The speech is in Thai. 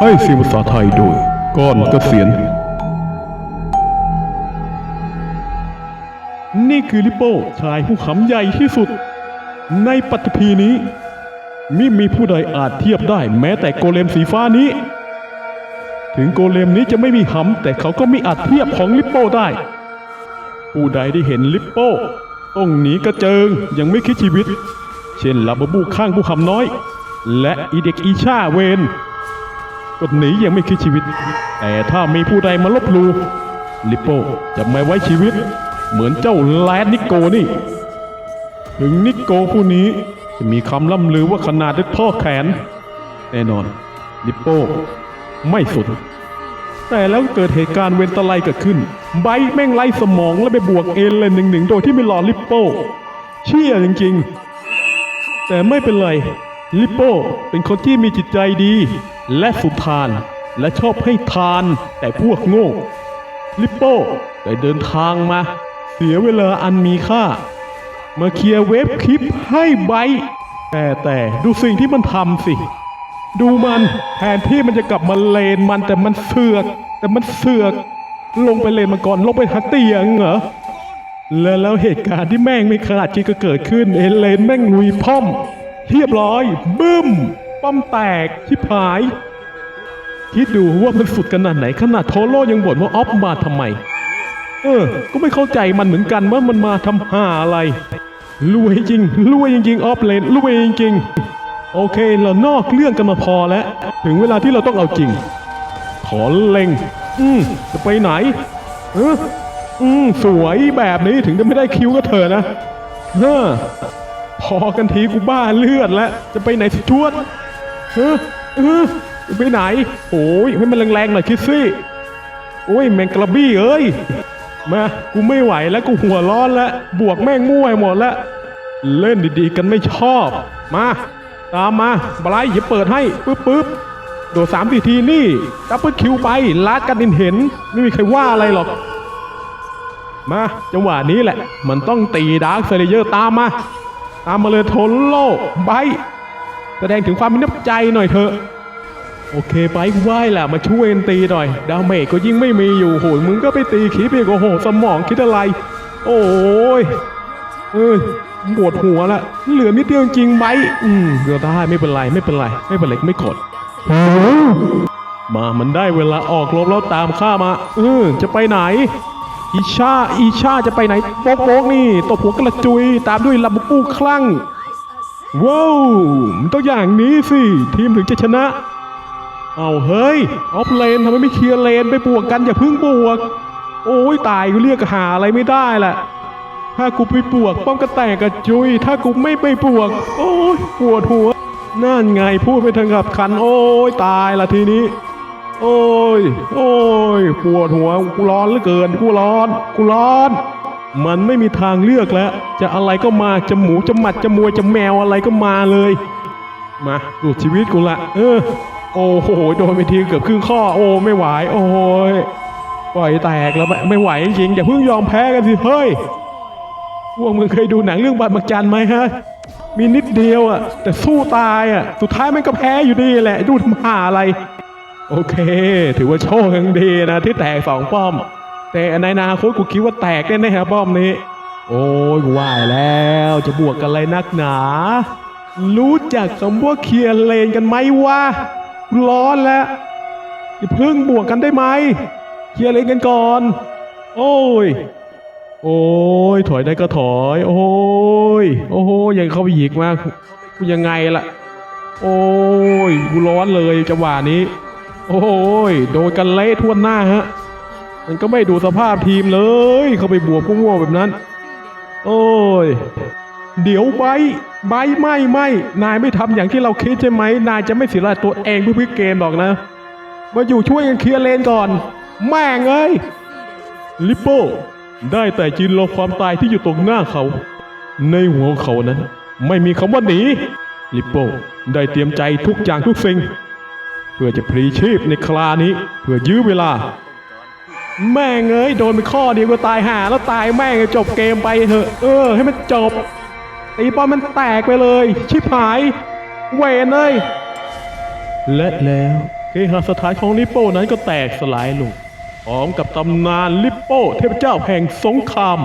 ให้เสียงภาษาไทยโดยก้อนเกษียณนี่คือลิโป้ชายผู้ขำใหญ่ที่สุด ในปัตภีนี้ มิมีผู้ใดอาจเทียบได้แม้แต่โกเลมสีฟ้านี้ ถึงโกเลมนี้จะไม่มีหำแต่เขาก็ไม่อาจเทียบของลิโป้ได้ ผู้ใดได้เห็นลิโป้ต้องหนีกระเจิงยังไม่คิดชีวิต เช่นลาบบูข้างผู้คำน้อย และอีเด็กอีชาเวน ก็หนียังไม่คิดชีวิต แต่ถ้ามีผู้ใดมาลบหลูลิปโป้จะไม่ไว้ชีวิต เหมือนเจ้าแลดนิโกนี่ ถึงนิโกผู้นี้จะมีคำล่ำลือว่าขนาดได้ท่อแขน แน่นอนลิปโป้ไม่สนแต่แล้วเกิดเหตุการณ์เวนตะไลเกิดขึ้น ไบแม่งไล่สมองและไปบวกเอ็นเลนหนึ่งหนึ่งโดยที่ไม่รอลิปโป้เชี่ยจริงๆ แต่ไม่เป็นไร ลิปโป้เป็นคนที่มีจิตใจดี และสุนทานและชอบให้ทานแต่พวกโง่ ลิปโป้ได้เดินทางมา เสียเวลาอันมีค่า มาเคลียร์เว็บคลิปให้ไบแต่แต่ดูสิ่งที่มันทำสิ ดูมันแทนที่มันจะกลับมาเลนมันแต่มันเสือก แต่มันเสือก ลงไปเลนมันก่อนลงไปหาเตียงเหรอแล้วแล้วเหตุการณ์ที่แม่งไม่คาดคิดก็เกิดขึ้น เอเลนแม่งลุยพ่อม เรียบร้อยบึ้ม ป้อมแตกชิบหาย คิดดูว่ามันสุดขนาดไหนขนาดโทโร่ยังบ่นว่าออฟมาทำไม เออ ก็ไม่เข้าใจมันเหมือนกันว่ามันมาทำหาอะไรรวยจริงรวยจริงออฟเลนรวยจริงโอเค เรานอกเรื่องกันมาพอแล้ว ถึงเวลาที่เราต้องเอาจริง ขอเล็ง อืมจะไปไหนเอออืมสวยแบบนี้ถึงจะไม่ได้คิวก็เถอะนะเฮ้อพอกันทีกูบ้าเลือดแล้ว จะไปไหนสิชวด เฮ้ออไปไหนโอ้ยให้มันแรงๆหน่อยคิดสิโอ้ยแมงกระบี้เอ้ยมากูไม่ไหวแล้วกูหัวร้อนแล้วบวกแม่งมั่วหมดแล้วเล่นดีๆกันไม่ชอบ มาตามมาบลายอย่าเปิดให้ปึ๊บปึ๊บโดดสามสี่ทีนี่ดับเบิลคิวไปลาดกันเห็นเห็นไม่มีใครว่าอะไรหรอก มาจังหวะนี้แหละ มันต้องตีดาร์คเซเลเยอร์ตามมา ตามมาเลยโทโลไบ ดงถึงความมีน้ำใจหน่อยเถอะ โอเคไปไหว้แหละมาช่วยกันตีหน่อย ดาเมจก็ยิ่งไม่มีอยู่โหยมึงก็ไปตีขีไปก็โห สมองคิดอะไร โอ้ยเอ้ยปวดหัวละเหลือนิดเดียวจริงไหมอืมเดาได้ไม่เป็นไรไม่เป็นไรไม่เป็นไรไม่กดมามันได้เวลาออกรบแล้วตามข้ามา เออจะไปไหน อีชาอีชาจะไปไหนโป๊กโป๊กนี่ตบหัวกระจุย ตามด้วยลำปูคลั่ง ว้าวมันต้องอย่างนี้สิ ทีมถึงจะชนะ เอาเฮ้ย ออฟเลนทำไมไม่เคลียร์เลนไปบวกกันอย่าพึ่งบวก โอ้ยตายกูเรียกหาอะไรไม่ได้แหละถ้ากูไปบวกป้อมก็แตกกระจุย ถ้ากูไม่ไปบวก โอ้ยปวดหัว นั่นไงพูดไปทางกับคัน โอ้ยตายละทีนี้ โอ้ย โอ้ยปวดหัวกูร้อนเหลือเกินกูร้อน กูร้อน มันไม่มีทางเลือกแล้ว จะอะไรก็มา จะหมู จะหมัด จะมวย จะแมวอะไรก็มาเลย มาดูชีวิตกูละ เออ โอ้โห โดนไปทีเกือบครึ่งข้อ โอ้ ไม่ไหว โอ้ย ปล่อยแตกแล้วไม่ไม่ไหวจริงอย่าเพิ่งยอมแพ้กันสิ เฮ้ย พวกมึงเคยดูหนังเรื่องบัตรมักจันไหมฮะ มีนิดเดียวอะแต่สู้ตายอะสุดท้ายมันก็แพ้อยู่ดีแหละ ดูทำหาอะไร โอเค ถือว่าโชคยังดีนะที่แตกสองป้อม แต่ในอนาคตกูคิดว่าแตกแน่ๆป้อมนี้ โอ้ยกูว่าแล้วจะบวกกันอะไรนักหนา รู้จักคำว่าเคลียร์เลนกันไหมวะร้อนแล้วอย่าพิ่งบวกกันได้ไหมเคลียร์เลนกันก่อน โอ้ย โอ้ยถอยได้ก็ถอย โอ้ย โอ้โหยังเข้าไปหยิกมากกูยังไงล่ะ โอ้ยกูร้อนเลยจังหวะนี้ โอ้ยโดนกันเละทั่วหน้าฮะ มันก็ไม่ดูสภาพทีมเลย เข้าไปบวกพวกมั่วแบบนั้น โอ้ย เดี๋ยวไบร์ทไบไม่ไม่นายไม่ทำอย่างที่เราคิดใช่ไหม นายจะไม่เสียรายตัวเองเพื่อพลิกเกมหรอกนะ มาอยู่ช่วยกันเคลียร์เลนก่อน แม่งเอ้ย ลิปโป้ได้แต่จินรอความตายที่อยู่ตรงหน้าเขา ในหัวเขานั้น ไม่มีคำว่าหนี ลิปโป้ได้เตรียมใจทุกอย่างทุกสิ่ง เพื่อจะพลีชีพในคลานี้ เพื่อยื้อเวลา แม่งเอ้ยโดนไปข้อเดียวก็ตายห่าแล้วตายแม่งจบเกมไปเถอะ เออ ให้มันจบตีป้อมมันแตกไปเลย ชิบหาย เวนเลยและแล้วเคหสถานของลิปโป้นั้นก็แตกสลายลงพร้อมกับตำนานลิปโป้เทพเจ้าแห่งสงคราม